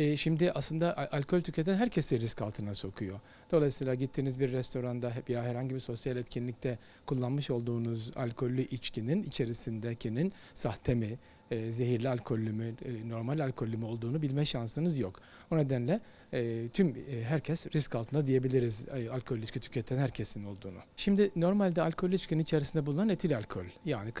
E, şimdi aslında al- alkol tüketen herkesi risk altına sokuyor. Dolayısıyla gittiğiniz bir restoranda ya herhangi bir sosyal etkinlikte kullanmış olduğunuz alkollü içkinin içerisindekinin sahte mi, e, zehirli alkollü mü, e, normal alkollü mü olduğunu bilme şansınız yok. O nedenle e, tüm e, herkes risk altında diyebiliriz e, alkollü içki tüketen herkesin olduğunu. Şimdi normalde alkollü içkinin içerisinde bulunan etil alkol yani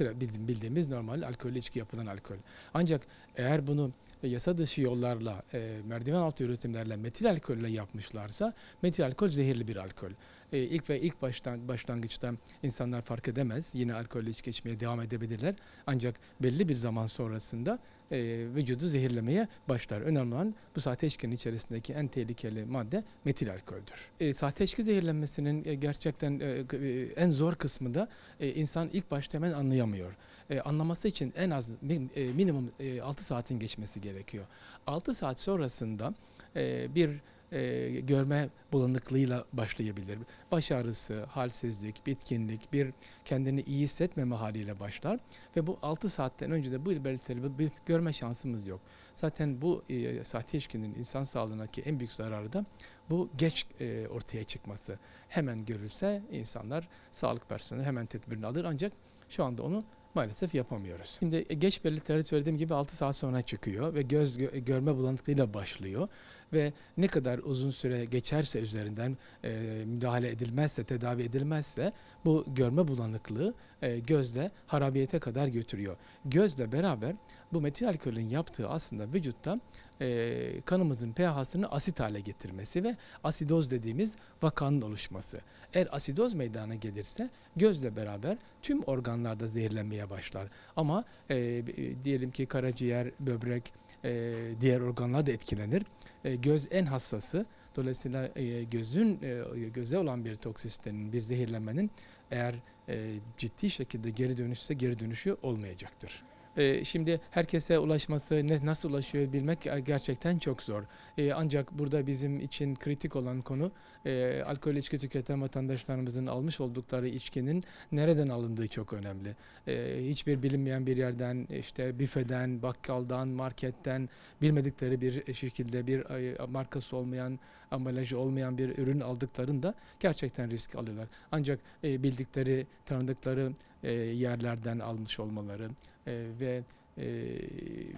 bildiğimiz normal alkollü içki yapılan alkol. Ancak eğer bunu e, yasa dışı yollarla, e, merdiven altı üretimlerle metil alkolle yapmışlarsa metil alkol zehirli bir alkol. E, ilk ve ilk baştan başlangıçta insanlar fark edemez. Yine alkollü içki içmeye devam edebilirler. Ancak belli bir zaman sonrasında e, vücudu zehirlemeye başlar. Önemli olan bu sahte içkinin içerisindeki en tehlikeli madde metil alkoldür. E, sahte içki zehirlenmesinin e, gerçekten e, e, en zor kısmı da e, insan ilk başta hemen anlayamıyor. E, anlaması için en az e, minimum e, 6 saatin geçmesi gerekiyor. 6 saat sonrasında e, bir e, görme bulanıklığıyla başlayabilir. Baş ağrısı, halsizlik, bitkinlik, bir kendini iyi hissetmeme haliyle başlar ve bu 6 saatten önce de bu belirtileri bir- görme şansımız yok. Zaten bu e, sahte içkinin insan sağlığındaki en büyük zararı da bu geç e, ortaya çıkması. Hemen görülse insanlar, sağlık personeli hemen tedbirini alır ancak şu anda onu maalesef yapamıyoruz. Şimdi e, geç belirtileri söylediğim gibi 6 saat sonra çıkıyor ve göz gö- görme bulanıklığıyla başlıyor ve ne kadar uzun süre geçerse üzerinden e, müdahale edilmezse, tedavi edilmezse bu görme bulanıklığı e, gözle harabiyete kadar götürüyor. Gözle beraber bu metil alkolün yaptığı aslında vücutta e, kanımızın pH'sını asit hale getirmesi ve asidoz dediğimiz vakanın oluşması. Eğer asidoz meydana gelirse gözle beraber tüm organlarda zehirlenmeye başlar. Ama e, e, diyelim ki karaciğer, böbrek, e, diğer organlar da etkilenir. E, göz en hassası. Dolayısıyla e, gözün e, göze olan bir toksisitenin, bir zehirlenmenin eğer e, ciddi şekilde geri dönüşse geri dönüşü olmayacaktır. E, şimdi herkese ulaşması, ne, nasıl ulaşıyor bilmek e, gerçekten çok zor. E, ancak burada bizim için kritik olan konu e, alkol içki tüketen vatandaşlarımızın almış oldukları içkinin nereden alındığı çok önemli. E, hiçbir bilinmeyen bir yerden, işte büfeden, bakkaldan, marketten bilmedikleri bir şekilde bir markası olmayan, ambalajı olmayan bir ürün aldıklarında gerçekten risk alıyorlar. Ancak e, bildikleri, tanıdıkları e, yerlerden almış olmaları e, ve e,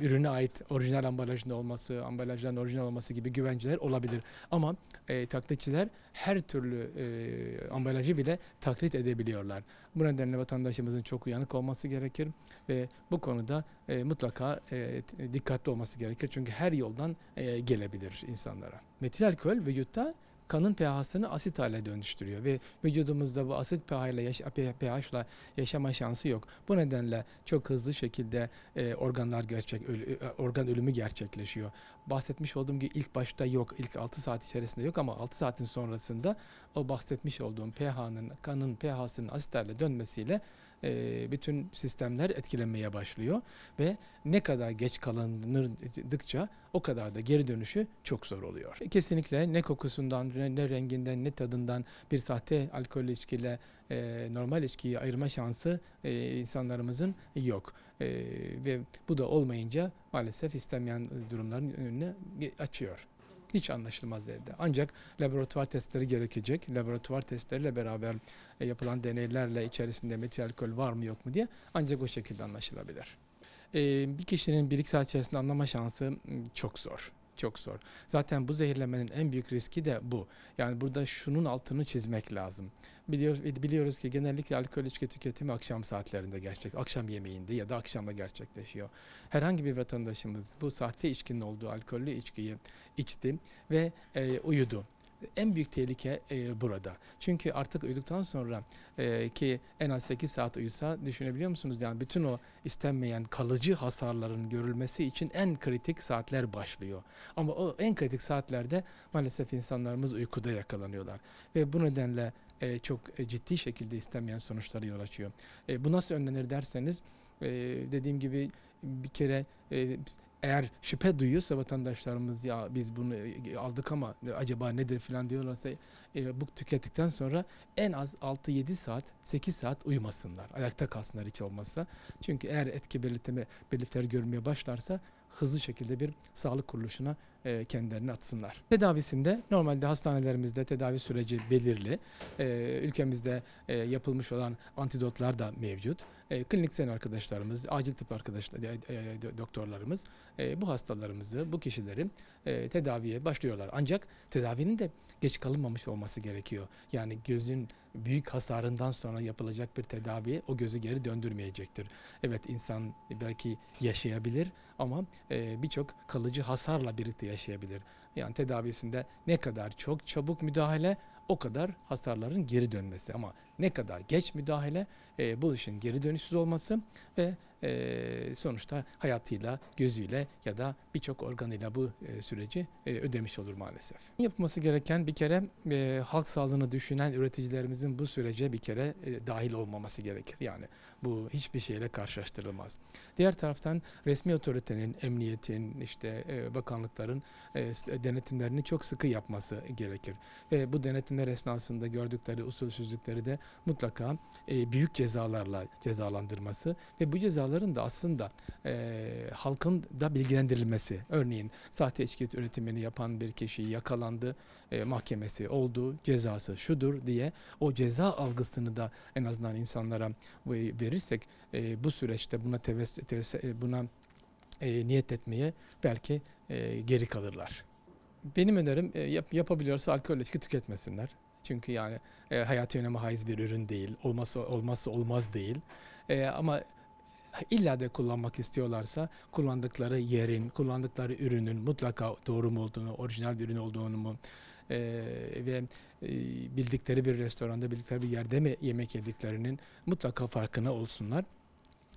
ürüne ait orijinal ambalajında olması, ambalajdan orijinal olması gibi güvenceler olabilir. Ama e, taklitçiler her türlü e, ambalajı bile taklit edebiliyorlar. Bu nedenle vatandaşımızın çok uyanık olması gerekir ve bu konuda e, mutlaka e, dikkatli olması gerekir. Çünkü her yoldan e, gelebilir insanlara. Metil alkol vücutta kanın pH'sını asit hale dönüştürüyor ve vücudumuzda bu asit pH ile yaş- pH'la yaşama şansı yok. Bu nedenle çok hızlı şekilde e, organlar gerçek ölü- e, organ ölümü gerçekleşiyor. Bahsetmiş olduğum gibi ilk başta yok, ilk 6 saat içerisinde yok ama 6 saatin sonrasında o bahsetmiş olduğum pH'nın kanın pH'sının asit hale dönmesiyle e, bütün sistemler etkilenmeye başlıyor ve ne kadar geç kalınırdıkça o kadar da geri dönüşü çok zor oluyor. Kesinlikle ne kokusundan, ne, ne renginden, ne tadından bir sahte alkol içkiyle e, normal içkiyi ayırma şansı e, insanlarımızın yok. E, ve bu da olmayınca maalesef istenmeyen durumların önüne açıyor. Hiç anlaşılmaz evde. Ancak laboratuvar testleri gerekecek. Laboratuvar testleriyle beraber e, yapılan deneylerle içerisinde metil alkol var mı yok mu diye ancak o şekilde anlaşılabilir. E, bir kişinin bir iki saat içerisinde anlama şansı m, çok zor. Çok zor. Zaten bu zehirlenmenin en büyük riski de bu. Yani burada şunun altını çizmek lazım. Biliyor, biliyoruz ki genellikle alkol içki tüketimi akşam saatlerinde gerçek, akşam yemeğinde ya da akşamda gerçekleşiyor. Herhangi bir vatandaşımız bu sahte içkinin olduğu alkollü içkiyi içti ve e, uyudu. En büyük tehlike e, burada. Çünkü artık uyuduktan sonra e, ki en az 8 saat uyusa düşünebiliyor musunuz? Yani bütün o istenmeyen kalıcı hasarların görülmesi için en kritik saatler başlıyor. Ama o en kritik saatlerde maalesef insanlarımız uykuda yakalanıyorlar. Ve bu nedenle e, çok ciddi şekilde istenmeyen sonuçlara yol açıyor. E, bu nasıl önlenir derseniz e, dediğim gibi bir kere e, eğer şüphe duyuyorsa vatandaşlarımız ya biz bunu e, aldık ama acaba nedir falan diyorlarsa e, bu tükettikten sonra en az 6-7 saat 8 saat uyumasınlar. Ayakta kalsınlar hiç olmazsa. Çünkü eğer etki belirtme, belirtileri görmeye başlarsa hızlı şekilde bir sağlık kuruluşuna e, kendilerini atsınlar. Tedavisinde normalde hastanelerimizde tedavi süreci belirli. E, ülkemizde e, yapılmış olan antidotlar da mevcut. E, klinisyen arkadaşlarımız, acil tıp arkadaşlar, e, e, doktorlarımız e, bu hastalarımızı, bu kişileri e, tedaviye başlıyorlar. Ancak tedavinin de geç kalınmamış olması gerekiyor. Yani gözün büyük hasarından sonra yapılacak bir tedavi o gözü geri döndürmeyecektir. Evet insan belki yaşayabilir ama e, birçok kalıcı hasarla birlikte yaşayabilir. Yani tedavisinde ne kadar çok çabuk müdahale o kadar hasarların geri dönmesi ama ne kadar geç müdahale e, bu işin geri dönüşsüz olması ve e, sonuçta hayatıyla, gözüyle ya da birçok organıyla bu e, süreci e, ödemiş olur maalesef. Yapılması gereken bir kere e, halk sağlığını düşünen üreticilerimizin bu sürece bir kere e, dahil olmaması gerekir. Yani bu hiçbir şeyle karşılaştırılmaz. Diğer taraftan resmi otoritenin, emniyetin, işte e, bakanlıkların e, denetimlerini çok sıkı yapması gerekir. Ve bu denetimler esnasında gördükleri usulsüzlükleri de mutlaka e, büyük cezalarla cezalandırması ve bu cezaların da aslında e, halkın da bilgilendirilmesi. Örneğin sahte içki üretimini yapan bir kişi yakalandı, e, mahkemesi oldu, cezası şudur diye o ceza algısını da en azından insanlara ve- verirsek e, bu süreçte buna teves, teves- e, buna e, niyet etmeye belki e, geri kalırlar. Benim önerim e, yap, yapabiliyorsa alkol içki tüketmesinler. Çünkü yani e, hayati öneme haiz bir ürün değil, olmazsa olmazsa olmaz değil. E, ama illa da kullanmak istiyorlarsa kullandıkları yerin, kullandıkları ürünün mutlaka doğru mu olduğunu, orijinal bir ürün olduğunu mu e, ve e, bildikleri bir restoranda, bildikleri bir yerde mi yemek yediklerinin mutlaka farkına olsunlar.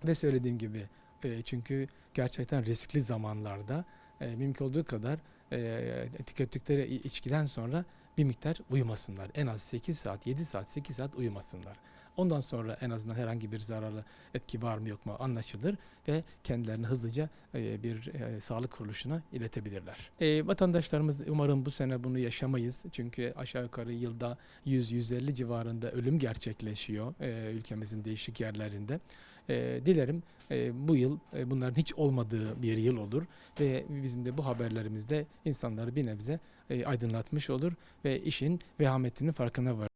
Ve söylediğim gibi e, çünkü gerçekten riskli zamanlarda e, mümkün olduğu kadar e, tükettikleri içkiden sonra bir miktar uyumasınlar. En az 8 saat, 7 saat, 8 saat uyumasınlar. Ondan sonra en azından herhangi bir zararlı etki var mı yok mu anlaşılır ve kendilerini hızlıca e, bir e, sağlık kuruluşuna iletebilirler. E, vatandaşlarımız umarım bu sene bunu yaşamayız. Çünkü aşağı yukarı yılda 100-150 civarında ölüm gerçekleşiyor ülkemizin değişik yerlerinde. Dilerim bu yıl bunların hiç olmadığı bir yıl olur ve bizim de bu haberlerimizde insanları bir nebze aydınlatmış olur ve işin vehametinin farkına varır.